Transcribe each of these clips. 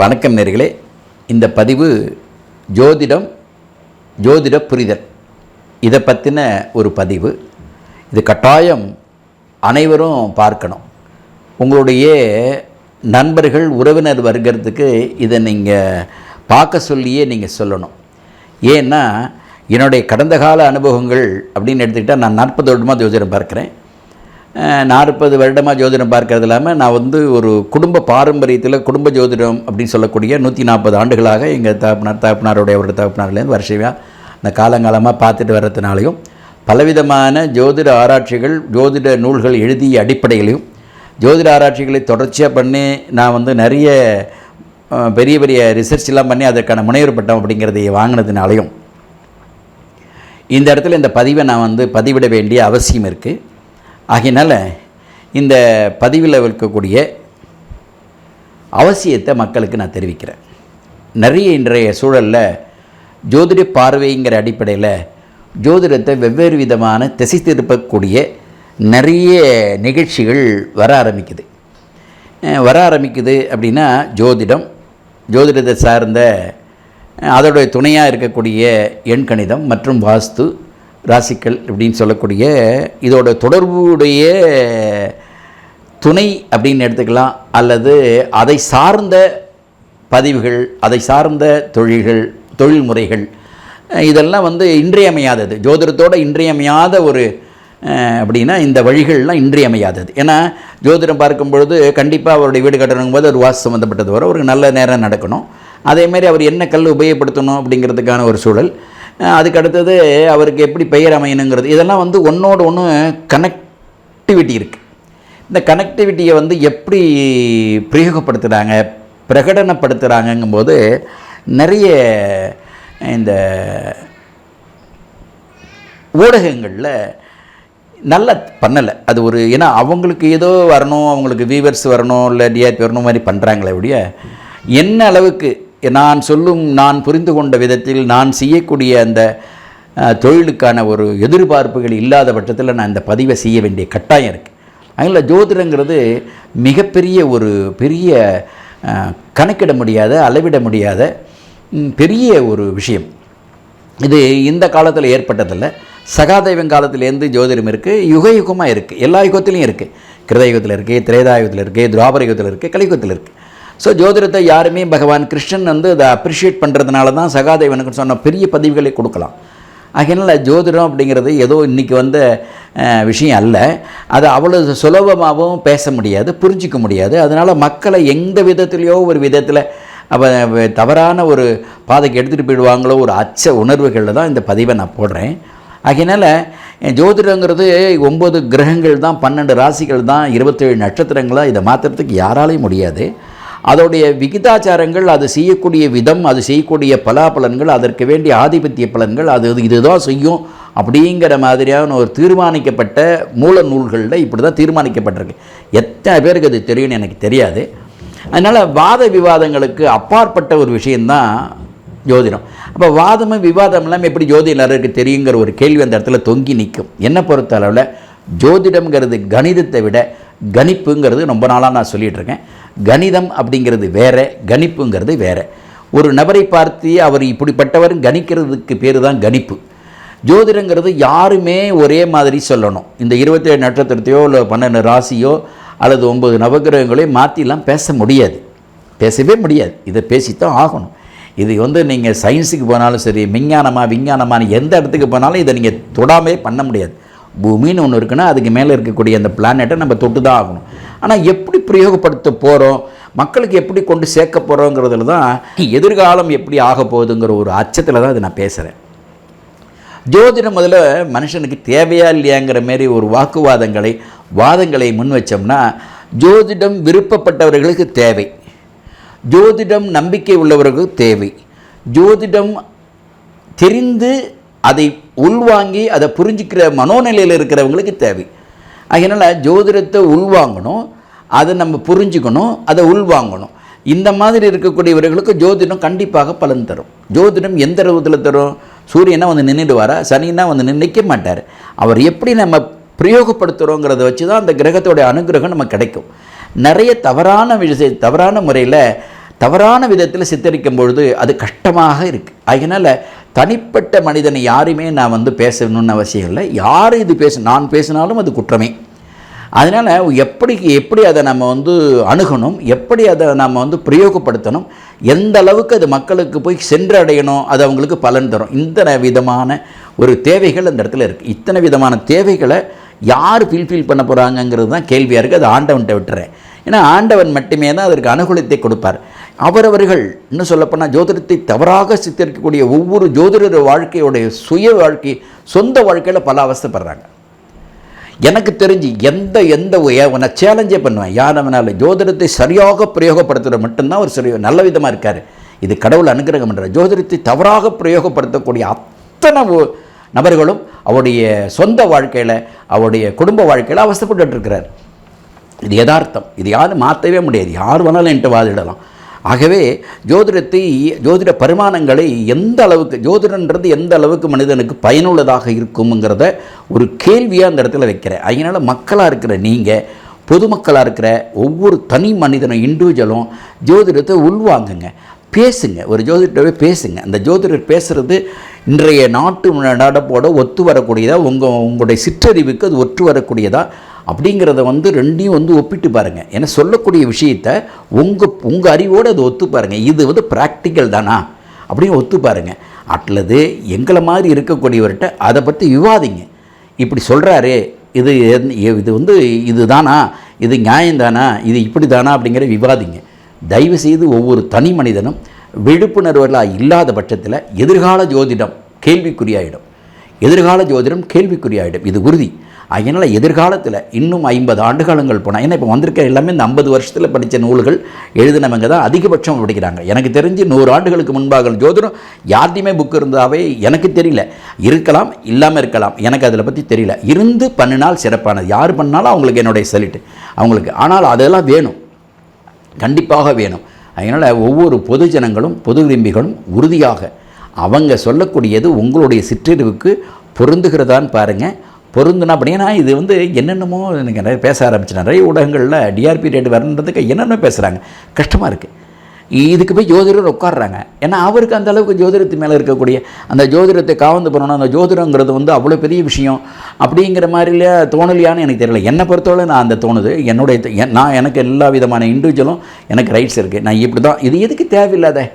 வணக்கம் நேர்களே. இந்த பதிவு ஜோதிடம் ஜோதிட புரிதல். இதை பற்றின ஒரு பதிவு. இது கட்டாயம் அனைவரும் பார்க்கணும். உங்களுடைய நண்பர்கள் உறவினர் வருகிறதுக்கு இதை நீங்கள் பார்க்க சொல்லியே நீங்கள் சொல்லணும். ஏன்னா என்னுடைய கடந்த கால அனுபவங்கள் அப்படின்னு எடுத்துக்கிட்டால் நான் நாற்பது வருடமாக ஜோதிடம் பார்க்குறேன். நாற்பது வருடமாக ஜோதிடம் பார்க்கறது இல்லாமல் நான் வந்து ஒரு குடும்ப பாரம்பரியத்தில் குடும்ப ஜோதிடம் அப்படின்னு சொல்லக்கூடிய நூற்றி நாற்பது ஆண்டுகளாக எங்கள் தகப்பனார் தகப்பனாருடைய அவருடைய தகப்பனார்லேருந்து வருஷமாக இந்த காலங்காலமாக பார்த்துட்டு வர்றதுனாலையும் பலவிதமான ஜோதிட ஆராய்ச்சிகள் ஜோதிட நூல்கள் எழுதிய அடிப்படையிலையும் ஜோதிட ஆராய்ச்சிகளை தொடர்ச்சியாக பண்ணி நான் வந்து நிறைய பெரிய பெரிய ரிசர்ச் எல்லாம் பண்ணி அதற்கான முனைவர் பட்டம் அப்படிங்கிறதை வாங்கினதுனாலையும் இந்த இடத்துல இந்த பதிவை நான் வந்து பதிவிட வேண்டிய அவசியம் இருக்குது ஆகையினால் இந்த பதிவில் இருக்கக்கூடிய அவசியத்தை மக்களுக்கு நான் தெரிவிக்கிறேன். நிறைய இன்றைய சூழலில் ஜோதிட பார்வைங்கிற அடிப்படையில் ஜோதிடத்தை வெவ்வேறு விதமான திசை திருப்பக்கூடிய நிறைய நிகழ்ச்சிகள் வர ஆரம்பிக்குது. வர ஆரம்பிக்குது அப்படின்னா ஜோதிடம் ஜோதிடத்தை சார்ந்த அதோடைய துணையாக இருக்கக்கூடிய எண்கணிதம் மற்றும் வாஸ்து ராசிக்கல் அப்படின்னு சொல்லக்கூடிய இதோட தொடர்புடைய துணை அப்படின்னு எடுத்துக்கலாம். அல்லது அதை சார்ந்த பதிவுகள் அதை சார்ந்த தொழில்கள் தொழில்முறைகள் இதெல்லாம் வந்து இன்றியமையாதது. ஜோதிடத்தோட இன்றியமையாத ஒரு அப்படின்னா இந்த வழிகள்லாம் இன்றியமையாதது. ஏன்னா ஜோதிடம் பார்க்கும் பொழுது கண்டிப்பாக அவருடைய வீடு கட்டணும் போது ஒரு வாசு சம்மந்தப்பட்டது வர ஒரு நல்ல நேரம் நடக்கணும். அதேமாதிரி அவர் என்ன கல் உபயோகப்படுத்தணும் அப்படிங்கிறதுக்கான ஒரு சூழல். அதுக்கடுத்தது அதுக்கு அடுத்தது அவருக்கு எப்படி பெயர் அமையணுங்கிறது. இதெல்லாம் வந்து ஒன்றோடு ஒன்று கனெக்டிவிட்டி இருக்குது இந்த கனெக்டிவிட்டியை வந்து எப்படி பிரயோகப்படுத்துகிறாங்க பிரகடனப்படுத்துகிறாங்கங்கும்போது நிறைய இந்த ஊடகங்களில் நல்லா பண்ணலை. அது ஒரு ஏன்னா அவங்களுக்கு ஏதோ வரணும் அவங்களுக்கு வியூவர்ஸ் வரணும் இல்லை டிஆர்பி வரணும் மாதிரி பண்ணுறாங்களே ஒழிய என்ன அளவுக்கு நான் சொல்லும் நான் புரிந்து கொண்ட விதத்தில் நான் செய்யக்கூடிய அந்த தொழிலுக்கான ஒரு எதிர்பார்ப்புகள் இல்லாத பட்சத்தில் நான் இந்த பதிவை செய்ய வேண்டிய கட்டாயம் இருக்குது அதனால் ஜோதிடங்கிறது மிகப்பெரிய ஒரு பெரிய கணக்கிட முடியாத அளவிட முடியாத பெரிய ஒரு விஷயம். இது இந்த காலத்தில் ஏற்பட்டதில்லை. சகாதேவன் காலத்திலேருந்து ஜோதிடம் இருக்குது யுக யுகமாக இருக்குது எல்லா யுகத்திலையும் இருக்குது கிருதயுகத்தில் இருக்குது திரேதாயுகத்தில் இருக்குது துவாபர யுகத்தில் இருக்குது கலியுகத்தில் இருக்குது ஸோ ஜோதிடத்தை யாருமே பகவான் கிருஷ்ணன் வந்து அதை அப்ரிஷியேட் பண்ணுறதுனால தான் சகாதேவனுக்கு சொன்ன பெரிய பதிவுகளை கொடுக்கலாம். ஆகையினால ஜோதிடம் அப்படிங்கிறது ஏதோ இன்றைக்கி வந்த விஷயம் அல்ல. அதை அவ்வளோ சுலபமாகவும் பேச முடியாது புரிஞ்சிக்க முடியாது. அதனால் மக்களை எந்த விதத்துலேயோ ஒரு விதத்தில் அவ தவறான ஒரு பாதைக்கு எடுத்துகிட்டு போயிடுவாங்களோ ஒரு அச்ச உணர்வுகளில் தான் இந்த பதிவை நான் போடுறேன். ஆகையினால ஜோதிடங்கிறது ஒம்பது கிரகங்கள் தான் பன்னெண்டு ராசிகள் தான் இருபத்தேழு நட்சத்திரங்களாக இதை மாற்றுறதுக்கு யாராலையும் முடியாது. அதோடைய விகிதாச்சாரங்கள் அது செய்யக்கூடிய விதம் அது செய்யக்கூடிய பலாபலன்கள் அதற்கு வேண்டிய ஆதிபத்திய பலன்கள் அது இதுதான் செய்யும் அப்படிங்கிற மாதிரியான ஒரு தீர்மானிக்கப்பட்ட மூல நூல்களில் இப்படி தான் தீர்மானிக்கப்பட்டிருக்கு. எத்தனை பேருக்கு அது தெரியும்னு எனக்கு தெரியாது. அதனால் வாத விவாதங்களுக்கு அப்பாற்பட்ட ஒரு விஷயந்தான் ஜோதிடம். அப்போ வாதமும் விவாதம் இல்லாமல் எப்படி ஜோதிடருக்கு தெரியுங்கிற ஒரு கேள்வி அந்த இடத்துல தொங்கி நிற்கும். என்னை பொறுத்த அளவில் ஜோதிடம்ங்கிறது கணிதத்தை விட கணிப்புங்கிறது ரொம்ப நாளாக நான் சொல்லிகிட்ருக்கேன் கணிதம் அப்படிங்கிறது வேறு கணிப்புங்கிறது வேற. ஒரு நபரை பார்த்து அவர் இப்படிப்பட்டவர் கணிக்கிறதுக்கு பேர் தான் கணிப்பு. ஜோதிடங்கிறது யாருமே ஒரே மாதிரி சொல்லணும். இந்த இருபத்தேழு நட்சத்திரத்தையோ இல்லை பன்னெண்டு ராசியோ அல்லது ஒன்பது நவகிரகங்களையோ மாற்றிலாம் பேச முடியாது. பேசவே முடியாது. இதை பேசித்தான் ஆகணும். இது வந்து நீங்கள் சயின்ஸுக்கு போனாலும் சரி விஞ்ஞானமா விஞ்ஞானமான எந்த இடத்துக்கு போனாலும் இதை நீங்கள் தொடாமே பண்ண முடியாது. பூமின்னு ஒன்று இருக்குன்னா அதுக்கு மேலே இருக்கக்கூடிய அந்த பிளானெட்டை நம்ம தொட்டு தான் ஆகணும். ஆனால் எப்படி பிரயோகப்படுத்த போகிறோம் மக்களுக்கு எப்படி கொண்டு சேர்க்க போகிறோங்கிறதுல தான் எதிர்காலம் எப்படி ஆக போகுதுங்கிற ஒரு அச்சத்தில் தான் இதை நான் பேசுகிறேன் ஜோதிடம் முதல்ல மனுஷனுக்கு தேவையா இல்லையாங்கிற மாரி ஒரு வாக்குவாதங்களை வாதங்களை முன் வச்சோம்னா ஜோதிடம் விருப்பப்பட்டவர்களுக்கு தேவை. ஜோதிடம் நம்பிக்கை உள்ளவர்களுக்கு தேவை. ஜோதிடம் தெரிந்து அதை உள்வாங்கி அதை புரிஞ்சுக்கிற மனோநிலையில் இருக்கிறவங்களுக்கு தேவை. அதனால் ஜோதிடத்தை உள்வாங்கணும் அதை நம்ம புரிஞ்சுக்கணும் அதை உள்வாங்கணும். இந்த மாதிரி இருக்கக்கூடியவர்களுக்கு ஜோதிடம் கண்டிப்பாக பலன் தரும். ஜோதிடம் எந்த ரூபத்தில் தரும்? சூரியனை வந்து நின்றுடுவாரா சனின்னா வந்து நினைக்க மாட்டார். அவர் எப்படி நம்ம பிரயோகப்படுத்துகிறோங்கிறத வச்சு தான் அந்த கிரகத்தோடைய அனுகிரகம் நமக்கு கிடைக்கும். நிறைய தவறான விஷய தவறான முறையில் தவறான விதத்தில் சித்தரிக்கும் பொழுது அது கஷ்டமாக இருக்குது அதனால் தனிப்பட்ட மனிதனை யாருமே நான் வந்து பேசணும்னு அவசியம் இல்லை. யார் இது பேச நான் பேசினாலும் அது குற்றமே. அதனால் எப்படி எப்படி அதை நம்ம வந்து அணுகணும் எப்படி அதை நம்ம வந்து பிரயோகப்படுத்தணும் எந்த அளவுக்கு அது மக்களுக்கு போய் சென்றடையணும் அது அவங்களுக்கு பலன் தரும். இந்த விதமான ஒரு தேவைகள் அந்த இடத்துல இருக்குது இத்தனை விதமான தேவைகளை யார் ஃபில்ஃபில் பண்ண போகிறாங்கங்கிறது தான் கேள்வியாக இருக்குது அது ஆண்டவன்கிட்ட விட்டுறேன். ஏன்னா ஆண்டவன் மட்டுமே தான் அதற்கு அனுகூலத்தை கொடுப்பார். அவரவர்கள் இன்னும் சொல்லப்போனால் ஜோதிடத்தை தவறாக சித்தரிக்கக்கூடிய ஒவ்வொரு ஜோதிடர் வாழ்க்கையுடைய சுய வாழ்க்கை சொந்த வாழ்க்கையில் பல அவஸ்தைப்படுறாங்க. எனக்கு தெரிஞ்சு எந்த எந்த உன்னை சேலஞ்சே பண்ணுவேன். யார் அவனால் ஜோதிடத்தை சரியாக பிரயோகப்படுத்துகிற மட்டும்தான் ஒரு சரி நல்ல விதமாக இருக்கார். இது கடவுள் அனுகிரகம் பண்ணுற ஜோதிடத்தை தவறாக பிரயோகப்படுத்தக்கூடிய அத்தனை நபர்களும் அவருடைய சொந்த வாழ்க்கையில் அவருடைய குடும்ப வாழ்க்கையில் அவஸ்தைப்பட்டு இருக்கிறார். இது யதார்த்தம். இது யாரும் மாற்றவே முடியாது. யார் வேணாலும் என்கிட்ட வாதிடலாம். ஆகவே ஜோதிடத்தை ஜோதிட பரிமாணங்களை எந்த அளவுக்கு ஜோதிடன்றது எந்த அளவுக்கு மனிதனுக்கு பயனுள்ளதாக இருக்குங்கிறத ஒரு கேள்வியாக அந்த இடத்துல வைக்கிறேன். அதனால் மக்களாக இருக்கிற நீங்கள் பொதுமக்களாக இருக்கிற ஒவ்வொரு தனி மனிதனும் இண்டிவிஜுவலும் ஜோதிடத்தை உள்வாங்குங்க. பேசுங்க ஒரு ஜோதிடவே பேசுங்க. அந்த ஜோதிடர் பேசுகிறது இன்றைய நாட்டு நடப்போட ஒத்து வரக்கூடியதாக உங்கள் உங்களுடைய சிற்றறிவுக்கு அது ஒற்று வரக்கூடியதாக அப்படிங்கிறத வந்து ரெண்டையும் வந்து ஒப்பிட்டு பாருங்கள் ஏன்னா சொல்லக்கூடிய விஷயத்த உங்கள் உங்கள் அறிவோடு அது ஒத்து பாருங்கள் இது வந்து ப்ராக்டிக்கல் தானா? அப்படின்னு ஒத்து பாருங்கள் அல்லது எங்களை மாதிரி இருக்கக்கூடியவர்கிட்ட அதை பற்றி விவாதிங்க. இப்படி சொல்கிறாரு இது இது வந்து இது தானா இது நியாயம்தானா? இது இப்படி தானா அப்படிங்கிற விவாதிங்க. தயவு செய்து ஒவ்வொரு தனி மனிதனும் விழிப்புணர்வுகளாக இல்லாத பட்சத்தில் எதிர்கால ஜோதிடம் கேள்விக்குறியாயிடும். எதிர்கால ஜோதிடம் கேள்விக்குறியாயிடும். இது உறுதி. அதனால் எதிர்காலத்தில் இன்னும் ஐம்பது ஆண்டுகாலங்கள் போனால் ஏன்னா இப்போ வந்திருக்க எல்லாமே இந்த ஐம்பது வருஷத்தில் படித்த நூல்கள் எழுதினவங்க தான் அதிகபட்சம் படிக்கிறாங்க. எனக்கு தெரிஞ்சு நூறு ஆண்டுகளுக்கு முன்பாக ஜோதிடம் யார்ட்டையுமே புக் இருந்தாவே எனக்கு தெரியல. இருக்கலாம் இல்லாமல் இருக்கலாம் எனக்கு அதில் பற்றி தெரியல. இருந்து பண்ணினால் சிறப்பானது. யார் பண்ணாலும் அவங்களுக்கு என்னுடைய சலிட்டு அவங்களுக்கு. ஆனால் அதெல்லாம் வேணும். கண்டிப்பாக வேணும். அதனால் ஒவ்வொரு பொது ஜனங்களும் பொது விரும்பிகளும் உறுதியாக அவங்க சொல்லக்கூடியது உங்களுடைய சிற்றறிவுக்கு பொருந்துகிறதான்னு பாருங்கள் பொருந்தணும் அப்படின்னா இது வந்து என்னென்னமோ எனக்கு நிறைய பேச ஆரம்பிச்சு நிறைய ஊடகங்களில் டிஆர்பி ரேட் வரணுன்றதுக்கு என்னென்ன பேசுகிறாங்க கஷ்டமாக இருக்குது இதுக்கு போய் ஜோதிடர் உட்காடுறாங்க ஏன்னா அவருக்கு அந்த அளவுக்கு ஜோதிடத்து மேலே இருக்கக்கூடிய அந்த ஜோதிடத்தை காவந்து பண்ணணும். அந்த ஜோதிடங்கிறது வந்து அவ்வளோ பெரிய விஷயம் அப்படிங்கிற மாதிரில தோணலையான்னு எனக்கு தெரியல. என்னை பொறுத்தவரை நான் அந்த தோணுது. என்னுடைய நான் எனக்கு எல்லா விதமான இண்டிவிஜுவலும் எனக்கு ரைட்ஸ் இருக்குது நான் இப்படி தான் இது எதுக்கு தேவையில்லாத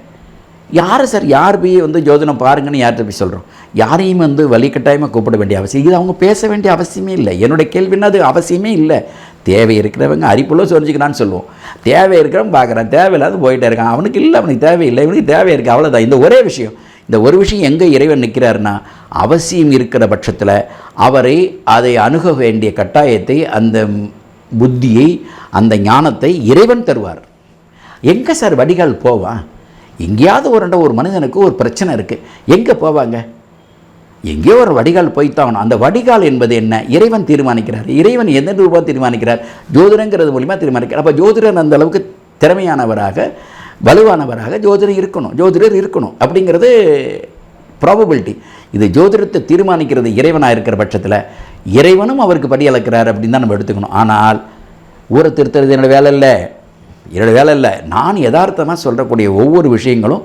யார் சார் யார் போய் வந்து ஜோதிடம் பாருங்கன்னு யார்கிட்ட போய் சொல்கிறோம் யாரையும் வந்து வழிகட்டாயமாக கூப்பிட வேண்டிய அவசியம் இது அவங்க பேச வேண்டிய அவசியமே இல்லை. என்னுடைய கேள்வின்னா அது அவசியமே இல்லை. தேவை இருக்கிறவங்க அரிப்புள்ள சொரிஞ்சுக்கிறான்னு சொல்லுவோம். தேவை இருக்கிறவன் பார்க்குறான். தேவையில்லாத போயிட்டே இருக்கான். அவனுக்கு இல்லை அவனுக்கு தேவையில்லை இவனுக்கு தேவை இருக்குது அவ்வளோதான் இந்த ஒரே விஷயம் இந்த ஒரு விஷயம் எங்கே இறைவன் நிற்கிறாருன்னா அவசியம் இருக்கிற பட்சத்தில் அவரை அதை அணுக வேண்டிய கட்டாயத்தை அந்த புத்தியை அந்த ஞானத்தை இறைவன் தருவார். எங்கே சார் வடிகால் போவான்? எங்கேயாவது ஒரு இடம் ஒரு மனிதனுக்கு ஒரு பிரச்சனை இருக்குது எங்கே போவாங்க? எங்கேயோ ஒரு வடிகால் போய்த்தான். அந்த வடிகால் என்பது என்ன? இறைவன் தீர்மானிக்கிறார். இறைவன் எந்த ரூபா தீர்மானிக்கிறார்? ஜோதிடங்கிறது மூலிமா தீர்மானிக்கிறார். அப்போ ஜோதிடர் அந்த அளவுக்கு திறமையானவராக வலுவானவராக ஜோதிடர் இருக்கணும். ஜோதிடர் இருக்கணும் அப்படிங்கிறது ப்ராபபிலிட்டி இது ஜோதிடத்தை தீர்மானிக்கிறது இறைவனாக இருக்கிற பட்சத்தில் இறைவனும் அவருக்கு படி அளக்கிறார் அப்படின்னு தான் நம்ம எடுத்துக்கணும். ஆனால் ஊரை திருத்துறது என்னோட வேலை இல்லை. என்னோடய வேலை இல்லை. நான் யதார்த்தமாக சொல்லக்கூடிய ஒவ்வொரு விஷயங்களும்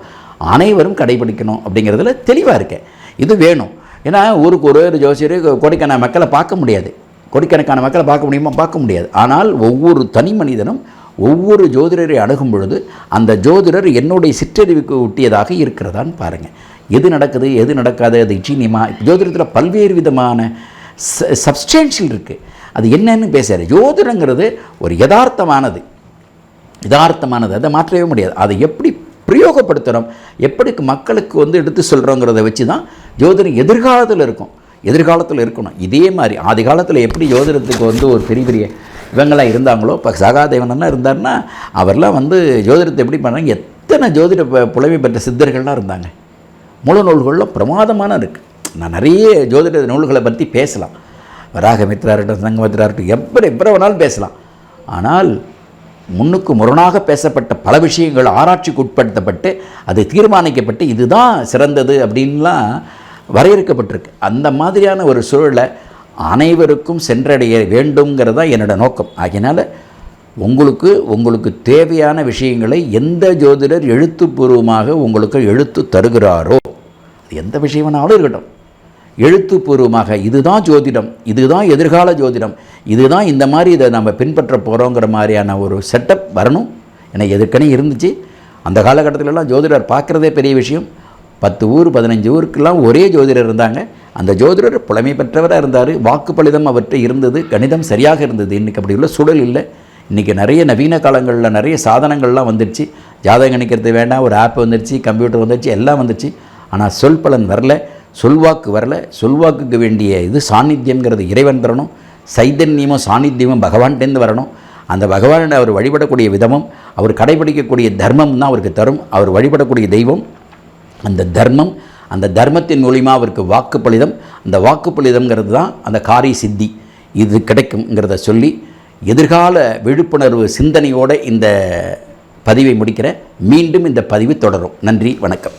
அனைவரும் கடைபிடிக்கணும் அப்படிங்கிறதுல தெளிவாக இருக்கேன். இது வேணும். ஏன்னா ஊருக்கு ஒரு ஒரு ஜோசியர் கோடிக்கணக்கான மக்களை பார்க்க முடியாது. கோடிக்கணக்கான மக்களை பார்க்க முடியுமா? பார்க்க முடியாது. ஆனால் ஒவ்வொரு தனி மனிதனும் ஒவ்வொரு ஜோதிடரை அணுகும் பொழுது அந்த ஜோதிடர் என்னுடைய சிற்றறிவுக்கு ஒட்டியதாக இருக்கிறதான்னு பாருங்கள் எது நடக்குது எது நடக்காது அது இச்சினியமா ஜோதிடத்தில் பல்வேறு விதமான சப்ஸ்டேன்ஷியல் இருக்குது அது என்னன்னு பேசுகிறார் ஜோதிடங்கிறது ஒரு யதார்த்தமானது. யதார்த்தமானது. அதை மாற்றவே முடியாது. அதை எப்படி பிரயோகப்படுத்துகிறோம் எப்படி மக்களுக்கு வந்து எடுத்து சொல்கிறோங்கிறத வச்சு தான் ஜோதிடம் எதிர்காலத்தில் இருக்கும். எதிர்காலத்தில் இருக்கணும். இதே மாதிரி ஆதி காலத்தில் எப்படி ஜோதிடத்துக்கு வந்து ஒரு பெரிய பெரிய இவங்களாம் இருந்தாங்களோ இப்போ சகாதேவனெல்லாம் இருந்தார்னா அவர்லாம் வந்து ஜோதிடத்தை எப்படி பண்ணாங்க? எத்தனை ஜோதிட புலமை பெற்ற சித்தர்கள்லாம் இருந்தாங்க. மூல நூல்களில் பிரமாதமான இருக்குது நான் நிறைய ஜோதிட நூல்களை பற்றி பேசலாம். வராகமித்ரா இருக்கட்டும் சங்கமித்ரா இருக்கட்டும் எப்படி எப்படி வேணாலும் பேசலாம். ஆனால் முன்னுக்கு முரணாக பேசப்பட்ட பல விஷயங்கள் ஆராய்ச்சிக்கு உட்படுத்தப்பட்டு அது தீர்மானிக்கப்பட்டு இதுதான் சிறந்தது அப்படின்லாம் வரையறுக்கப்பட்டிருக்கு. அந்த மாதிரியான ஒரு சூழலை அனைவருக்கும் சென்றடைய வேண்டுங்கிறது தான் என்னோடய நோக்கம். ஆகினால உங்களுக்கு உங்களுக்கு தேவையான விஷயங்களை எந்த ஜோதிடர் எழுத்துப்பூர்வமாக உங்களுக்கு எழுத்து தருகிறாரோ அது எந்த விஷயம்னாலும் இருக்கட்டும். எழுத்துப்பூர்வமாக இதுதான் ஜோதிடம் இதுதான் எதிர்கால ஜோதிடம் இதுதான் இந்த மாதிரி இதை நம்ம பின்பற்ற போகிறோங்கிற மாதிரியான ஒரு செட்டப் வரணும். எனக்கு எதுக்கனே இருந்துச்சு. அந்த காலகட்டத்திலலாம் ஜோதிடர் பார்க்குறதே பெரிய விஷயம். பத்து ஊர் பதினஞ்சு ஊருக்கெல்லாம் ஒரே ஜோதிடர் இருந்தாங்க. அந்த ஜோதிடர் புலமை பெற்றவராக இருந்தார். வாக்குப்பளிதம் அவற்றை இருந்தது. கணிதம் சரியாக இருந்தது. இன்றைக்கி அப்படி உள்ள சூழல் இல்லை. இன்றைக்கி நிறைய நவீன காலங்களில் நிறைய சாதனங்கள்லாம் வந்துடுச்சு ஜாதகம் கணிக்கிறது வேண்டாம். ஒரு ஆப் வந்துருச்சு கம்ப்யூட்டர் வந்துருச்சு எல்லாம் வந்துருச்சு. ஆனால் சொல் பலன் வரல. சொல்வாக்கு வரல சொல்வாக்குக்கு வேண்டிய இது சாநித்தியங்கிறது இறைவன் தரணும் சைதன்யமும் சாநித்தியமும் பகவான்கிட்டேருந்து வரணும். அந்த பகவானை அவர் வழிபடக்கூடிய விதமும் அவர் கடைபிடிக்கக்கூடிய தர்மம் தான் அவருக்கு தரும். அவர் வழிபடக்கூடிய தெய்வம் அந்த தர்மம் அந்த தர்மத்தின் மூலிமா அவருக்கு வாக்குப்பளிதம். அந்த வாக்குப்பளிதம்ங்கிறது தான் அந்த காரிய சித்தி. இது கிடைக்கும்ங்கிறத சொல்லி எதிர்கால விழிப்புணர்வு சிந்தனையோடு இந்த பதிவை முடிக்கிற மீண்டும் இந்த பதிவு தொடரும். நன்றி வணக்கம்.